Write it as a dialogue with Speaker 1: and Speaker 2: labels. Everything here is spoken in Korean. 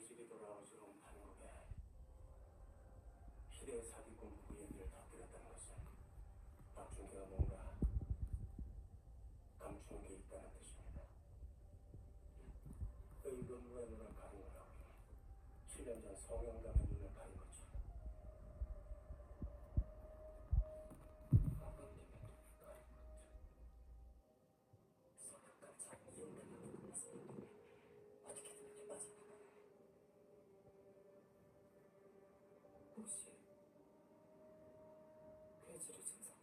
Speaker 1: 계집이 돌아오지롱 판국에 시대 사기꾼 부부 얘기를 덮으렸다는 것은 박준기가 뭔가 감추는 게 있다는 뜻입니다. 그 의금 외눈을 가린 거라고요. 7년 전 성형감에 혹시 괴지를 증상